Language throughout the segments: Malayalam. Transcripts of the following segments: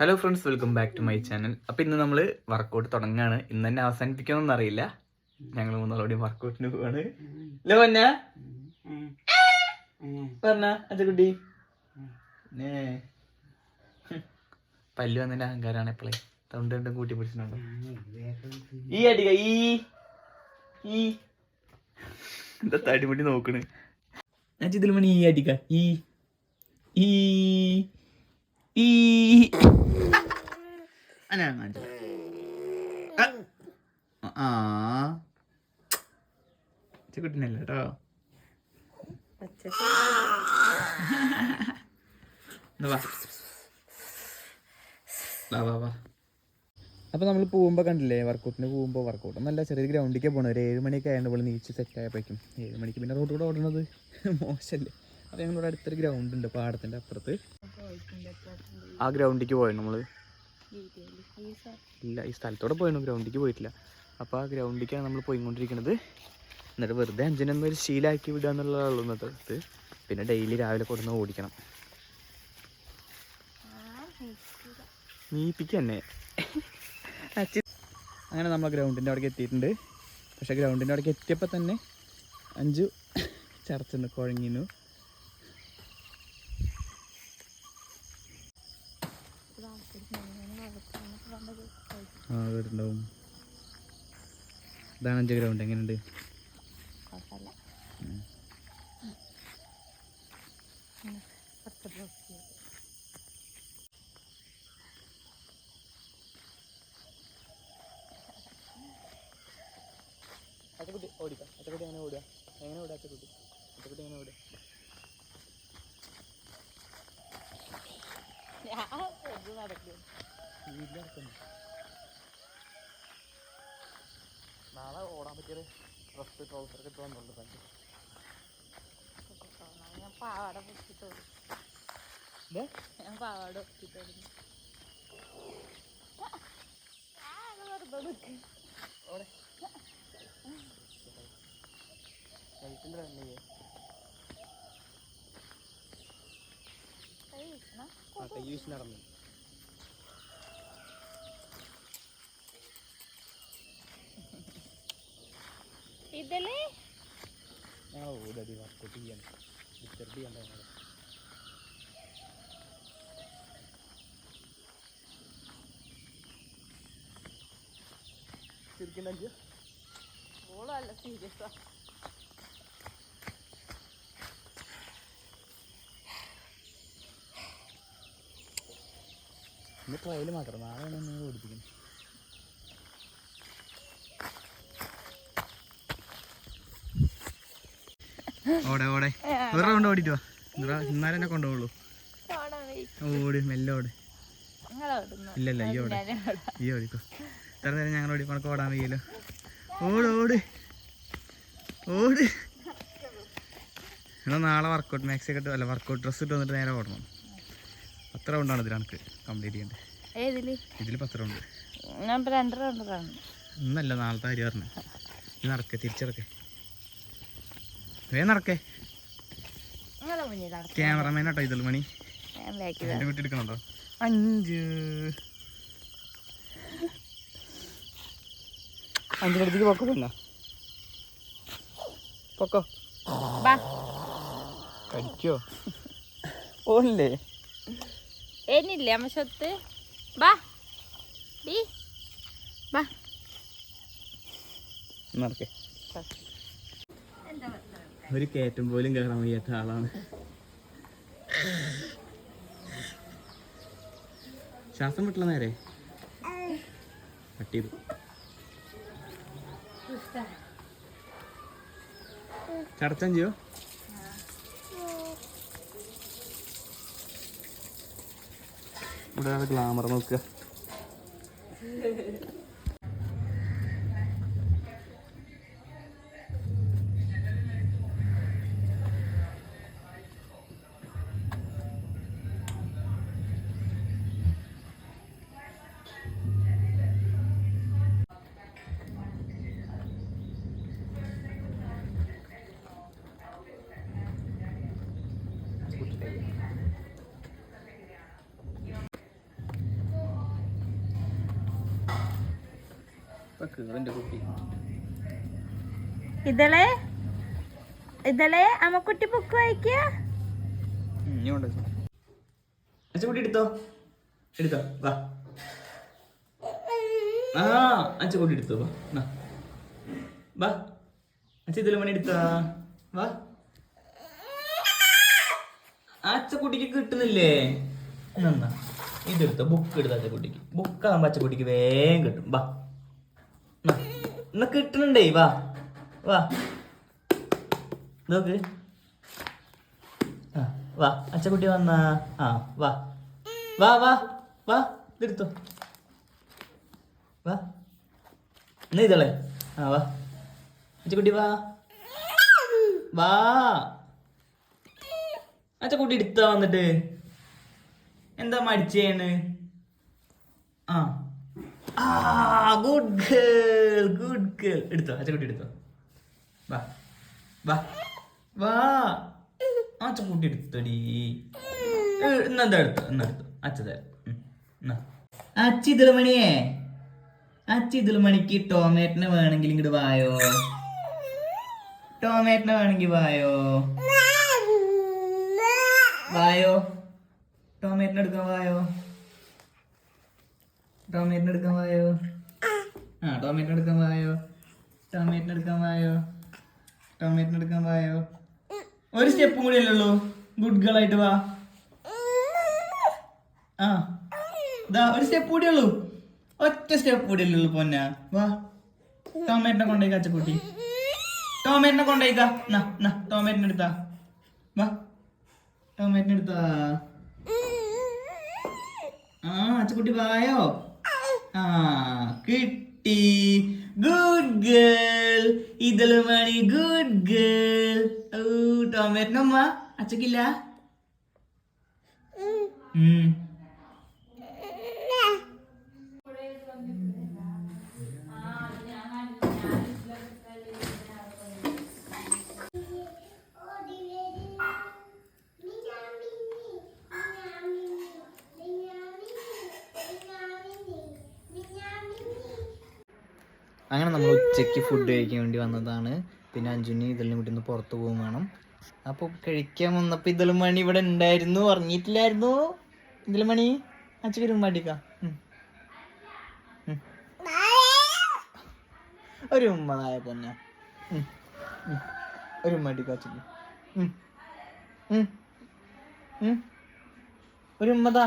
Hello friends welcome back to my channel അപ്പോൾ ഇന്ന് നമ്മൾ വർക്കൗട്ട് തുടങ്ങുകയാണ് ഇന്ന് തന്നെ അവസാനിപ്പിക്കണമെന്ന് അറിയില്ല. ഞങ്ങൾ മൂന്നാളോടെയും വർക്കൗട്ടിന് പോവാണ്. ഹലോ പറഞ്ഞ പറഞ്ഞ അച്ഛക്കുട്ടി പല്ല് വന്നതിന്റെ അഹങ്കാരാണ് എപ്പോഴേ തൊണ്ട് രണ്ടും കൂട്ടി പിടിച്ചിട്ടുണ്ടോ. ഈ അടിക ഈ ഈ. എന്താ തടിമുടി നോക്കണ്? ഞാൻ ചിതിൽ മണി ഈ അടിക്ക ഈ ഈ. ഈ ഞാൻ കാണിച്ചു. ആ. കുട്ടിനല്ല കേട്ടോ. അപ്പോൾ നമ്മൾ പോകുമ്പോൾ കണ്ടില്ലേ വർക്കൗട്ടിന് പോകുമ്പോൾ വർക്കൗട്ട് നല്ല ചെറിയ ഗ്രൗണ്ടിലേക്ക് പോകണം ഒരു ഏഴ് മണിയൊക്കെ ആയതുകൊണ്ട് ഇവിടെ നീച്ച് സെറ്റ് ആയപ്പോഴേക്കും. ഏഴ് മണിക്ക് പിന്നെ റോഡ് കൂടെ ഓടണത്. മോശമല്ലേ അപ്പോൾ ഞങ്ങളുടെ അടുത്തൊരു ഗ്രൗണ്ട് ഉണ്ട് പാടത്തിന്റെ അപ്പുറത്ത്. ആ ഗ്രൗണ്ടിലേക്ക് പോയത് നമ്മൾ ഇല്ല ഈ സ്ഥലത്തോടെ പോയിരുന്നു ഗ്രൗണ്ടിലേക്ക് പോയിട്ടില്ല. അപ്പോൾ ആ ഗ്രൗണ്ടിലേക്കാണ് നമ്മൾ പോയിക്കൊണ്ടിരിക്കുന്നത് എന്നിട്ട് വെറുതെ അഞ്ചിനൊന്നും ഒരു ശീലമാക്കി വിടുക എന്നുള്ളതാണ് ഇന്നത്തെ പിന്നെ ഡെയിലി രാവിലെ കൊടുന്ന് ഓടിക്കണം. നീപ്പിക്ക് തന്നെ അങ്ങനെ നമ്മൾ ഗ്രൗണ്ടിന്റെ അവിടേക്ക് എത്തിയിട്ടുണ്ട്. പക്ഷേ ഗ്രൗണ്ടിന്റെ അവിടേക്ക് എത്തിയപ്പോൾ തന്നെ അഞ്ചു ചർച്ചുണ്ട് കുഴങ്ങിന്നു ആ കേട്ടിട്ടുണ്ടാവും ഇതാണ് അഞ്ച് ഗ്രൗണ്ട്. എങ്ങനെയുണ്ട്? അച്ചക്കുട്ടി ഓടിക്കാം. അച്ചക്കുട്ടി അങ്ങനെ ഓടുക? എങ്ങനെ ഓടുക അച്ചക്കുട്ടി? അച്ചക്കുട്ടി എങ്ങനെ ഓടുക? നാളെ ഓടാൻ പറ്റിയൊരു ഡ്രസ് ട്രൗസർ ഒക്കെ വന്നുള്ളൂ പണ്ട് ഞാൻ പാവാട പൊട്ടിട്ടോളൂ ഇതേ ഞാൻ പാവാട പൊട്ടിട്ടോളൂ വെറുതെ? ആ കൈ വീശി നടന്നു. ഇതിൽ ഞങ്ങൾ ഓടടി വർക്കൗട്ട് ചെയ്യാൻ. ഡിസ്റ്റർബ് ചെയ്യണ്ട ഞങ്ങൾ ശരിക്കും ഓളും അല്ല സീരിയസാ ഇന്ന് ട്രയൽ മാത്രം. നാളെ നിങ്ങൾ ഓടിപ്പിക്കണം. ഓടെ ഓടെ. ഒരു റൗണ്ട് ഓടിട്ട് വാ. ഇന്നാലും എന്നെ കൊണ്ടുപോകുള്ളൂ ഓടി മെല്ലെ ഓടെ. ഇല്ലല്ല ഇല്ല ഇല്ല ഈ ഓടെ. ഈ ഓടിക്കോ. ഇത്ര നേരം ഞങ്ങൾ ഓടി? പണക്ക് ഓടാൻ വയ്യല്ലോ. ഓട് ഓട്. ഓട്. എന്നാൽ നാളെ വർക്കൗട്ട് മാക്സി ഒക്കെ അല്ല വർക്കൗട്ട് ഡ്രസ്സ് ഇട്ട് വന്നിട്ട് നേരെ ഓടണം. പത്ത് റൗണ്ടാണ് ഇതിൽ കണക്ക് കംപ്ലീറ്റ് ചെയ്യേണ്ടത്. ഇതിൽ പത്ത് റൗണ്ട് ഇന്നല്ല നാളത്തെ കാര്യം പറഞ്ഞു. ഇന്ന് നടക്കേ തിരിച്ചിടക്കേ വേ നടക്കേ. ക്യാമറമാൻ കേട്ടോ ഇതിൽ മണി. വീട്ടിൽ എടുക്കണുണ്ടോ അഞ്ച്. അഞ്ചിന്റെ അടുത്തേക്ക് പൊക്കോ പിന്നെ. പൊക്കോ. കടിക്കോ? ഓല്ലേ എന്നില്ലേ അമ്മ സ്വത്ത്? ബാ. ബി. ബാ. നടക്കേ. ഒരു കയറ്റം പോലും കയറാൻ വയ്യാത്ത ആളാണ്. ശ്വാസം വിട്ടില്ല നേരെ? കട്ട് ചെയ്തു. ചടച്ചാൻ ചെയ്യോ? ഇവിടെ ഗ്ലാമർ നോക്കുക. ഇതളെ ഇതളെ അമ്മക്കുട്ടി ബുക്ക് വായിക്കുക ഇനി കൊണ്ട് അച്ഛ കുട്ടി എടുത്തോ? എടുത്തോ വാ. ആ എടുത്തോ വാ നാ. വാ. അച്ഛ ഇതിൽ മണി എടുത്താ. വാ. അച്ഛ കുട്ടിക്ക് കിട്ടുന്നില്ലേ? നന്നാ ഇതെടുത്തോ ബുക്ക് എടുത്ത അച്ചക്കുട്ടിക്ക് കുട്ടിക്ക്. ബുക്കാകുമ്പോ അച്ചക്കുട്ടിക്ക് വേഗം കിട്ടും. വാ. എന്നാ കിട്ടണുണ്ടേ വാ വാ. നോക്ക്. ആ വാ അച്ചക്കുട്ടി വന്നാ ആ വാ. വാ വാ വാ ഇതെടുത്തോ. വാ. എന്നാ ഇതളെ? ആ വാ. അച്ചക്കുട്ടി വാ. വാ. അച്ചക്കുട്ടി എടുത്താ വന്നിട്ട്. എന്താ മടിച്ചേണ് ആ. ആ ഗുഡ് ഗേൾ ഗുഡ് ഗേൾ എടുത്തോ അച്ചക്കുട്ടി എടുത്തോ. വാ വാ വാ. ആ ചൂട്ടി എടുത്തടി. ഇന്നെന്താ എടുത്തു. എന്നാ. അച്ഛ ഇതിലുമണിയേ അച്ഛ ഇതിലുമണിക്ക് ടോമാറ്റിനെ വേണമെങ്കിൽ ഇങ്ങോട്ട് വായോ? ടോമാറ്റിനെ വേണമെങ്കിൽ വായോ? വായോ? ടോമാറ്റിനെ എടുക്കാൻ വായോ? ടോമാറ്റിനെ എടുക്കാൻ പോയോ? ആ ടോമാറ്റിനെ എടുക്കാൻ പോയോ? ടോമാറ്റിനെ എടുക്കാൻ പോയോ? ടോമാറ്റിനെ എടുക്കാൻ പോയോ? ഒരു സ്റ്റെപ്പും കൂടി അല്ലേ ഉള്ളൂ. ഗുഡ് ഗേൾ ആയിട്ട് വാ. ആ ദാ ഒരു സ്റ്റെപ്പ് കൂടി ഉള്ളൂ. ഒറ്റ സ്റ്റെപ്പ് കൂടി അല്ലേ ഉള്ളൂ പൊന്ന. വാ. ടോമാറ്റിനെ കൊണ്ടേക്ക അച്ചക്കുട്ടി ടോമാറ്റിനെ കൊണ്ടേക്ക നാ നാ ടോമാറ്റിനെ എടുത്താ വാ. ടോമാറ്റിനെ എടുത്താ ആ അച്ചക്കുട്ടി വായോ? ആ കിട്ടി. ഗുഡ് ഗേൾ ഇതിൽ മണി ഗുഡ് ഗേൾ ഓ ടോമേറ്റിനമ്മ അച്ചക്കില്ല? അങ്ങനെ നമ്മൾ ഉച്ചയ്ക്ക് ഫുഡ് കഴിക്കാൻ വേണ്ടി വന്നതാണ്. പിന്നെ അഞ്ജുനി ഇതെല്ലാം കൂട്ടി ഒന്ന് പുറത്ത് പോകും വേണം. അപ്പോൾ കഴിക്കാൻ വന്നപ്പോൾ ഇതെല്ലാം മണി ഇവിടെ ഉണ്ടായിരുന്നു. ഉറങ്ങിയിട്ടില്ലായിരുന്നു. ഇതിലും മണി അച്ഛക്ക് ഒരു ഉമ്മാട്ടിക്ക ഒരു ഉമ്മായ പൊന്നെ. ഒരു ഉമ്മാട്ടിക്ക അച്ഛക്ക്. ഒരു ഉമ്മതാ.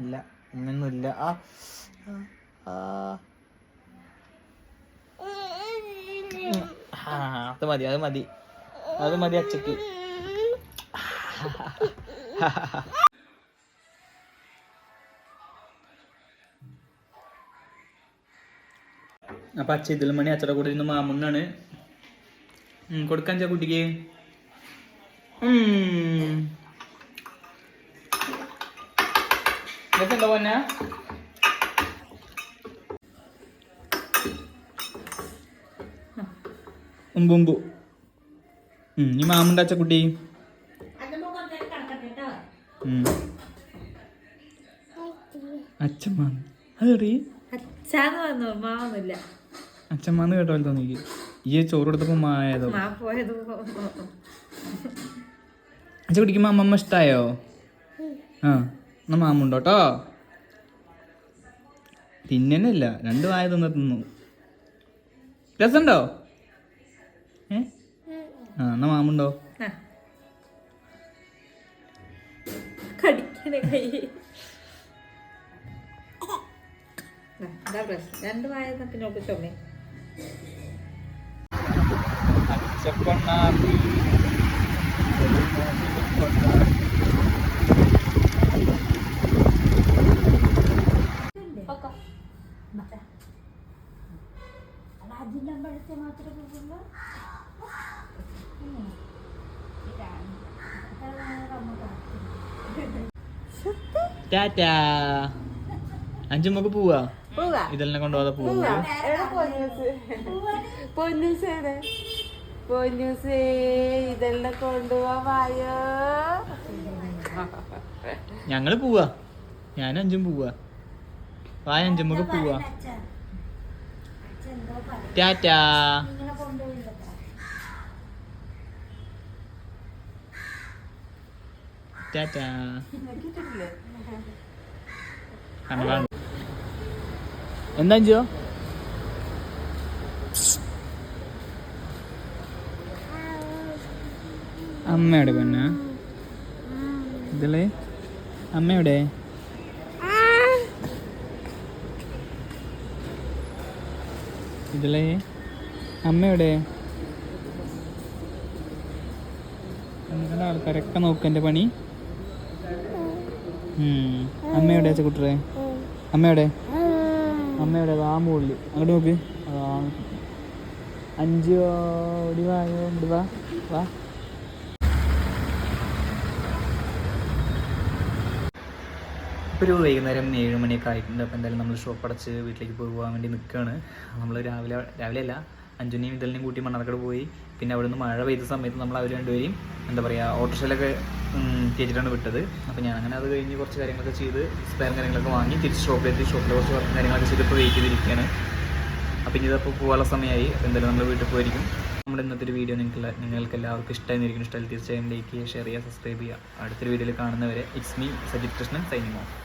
ഇല്ല. അങ്ങനൊന്നുമില്ല ആ. ആ ആ, അത് മതി അത് മതി. അത് മതി അച്ചക്ക്. അപ്പൊ അച്ഛ ഇതിൽ മണി അച്ഛടെ കൂടെ ഇരുന്ന് മാമുണ്ണാണ്. കൊടുക്കാൻ ചാ കുട്ടിക്ക്. ഉം. എന്താ പൊന്നാ? ഉമ്പുമ്പു. ഈ മാമുണ്ട അച്ചക്കുട്ടി. അച്ഛമ്മ അതെറി അച്ഛമ്മന്ന് കേട്ടോ പോലെ തോന്നി ഈ ചോറ് കൊടുത്തപ്പോ മായതോ. അച്ചക്കുട്ടിക്ക് മാമമ്മ ഇഷ്ടായോ? ആ എന്നാ മാമുണ്ടോട്ടോ തിന്നല്ല രണ്ട് വായ തിന്ന രസമുണ്ടോ ഏ ആ എന്നാ മാമുണ്ടോ? കടിക്കണ കൈ രണ്ട് വായ പിന്നെ ഒക്കെ ചുമ അച്ചപ്പൊണ്ണാക്കി ടാറ്റാ. അഞ്ചുമ്മക്ക് പോവാ. പോവാ. ഇതെല്ലാം കൊണ്ടുപോകാതെ പോവാ. എവിടെ പൊന്നൂസ്. ഇതെല്ലാം കൊണ്ടുപോവാ വായോ. ഞങ്ങൾ പോവാ. ഞാൻ അഞ്ചും പോവാ. വായ അഞ്ചുമ്മക്ക് പോവാ. ടാറ്റാ. ടാറ്റാ എന്താ ചെയ്യോ അമ്മയുടെ പെണ്ണ ഇതിൽ അമ്മയുടെ ഇതിലെ അമ്മയുടെ ആൾക്കാരൊക്കെ നോക്കുക എന്റെ പണി. അമ്മയുടെ കുട്ടറെ അമ്മയുടെ? അമ്മയുടെ ആ മുകളിൽ. അങ്ങോട്ട് നോക്ക്. അഞ്ച് ഓടി വായോ വാ വാ. ഒരു വൈകുന്നേരം ഏഴ് മണിയൊക്കെ ആയിട്ടുണ്ട്. അപ്പോൾ എന്തായാലും നമ്മൾ ഷോപ്പ് അടച്ച് വീട്ടിലേക്ക് പോകാൻ വേണ്ടി നിൽക്കുകയാണ് നമ്മൾ രാവിലെ രാവിലെ അല്ല അഞ്ചുനെയും ഇതലിനെയും കൂട്ടി മണ്ണാർക്കാട് പോയി. പിന്നെ അവിടെ നിന്ന് മഴ പെയ്ത സമയത്ത് നമ്മൾ അവർ രണ്ടുപേരെയും എന്താ പറയുക ഓട്ടോറിക്ഷയിലൊക്കെ കയറ്റിയിട്ടാണ് വിട്ടത്. അപ്പോൾ ഞാൻ അങ്ങനെ അത് കഴിഞ്ഞ് കുറച്ച് കാര്യങ്ങളൊക്കെ ചെയ്ത് സ്പെയർ കാര്യങ്ങളൊക്കെ വാങ്ങി തിരിച്ച് ഷോപ്പിലെത്തി. ഷോപ്പിൽ കുറച്ച് വർക്കും കാര്യങ്ങളൊക്കെ ചെയ്ത് ഇപ്പോൾ വെയിറ്റ് ചെയ്തിരിക്കുകയാണ്. അപ്പോൾ ഇനി ഇതപ്പോൾ പോകാനുള്ള സമയമായി. അപ്പോൾ എന്തായാലും നമ്മൾ വീട്ടിൽ പോയിരിക്കും. നമ്മുടെ ഇന്നത്തെ ഒരു വീഡിയോ നിങ്ങൾക്ക് നിങ്ങൾക്ക് എല്ലാവർക്കും ഇഷ്ടമായിരിക്കും. ഇഷ്ടമായി തീർച്ചയായും ലൈക്ക് ചെയ്യുക ഷെയർ ചെയ്യുക സബ്സ്ക്രൈബ് ചെയ്യുക. അടുത്തൊരു വീഡിയോയിൽ കാണുന്നവരെ it's me Sajith Krishnan signing off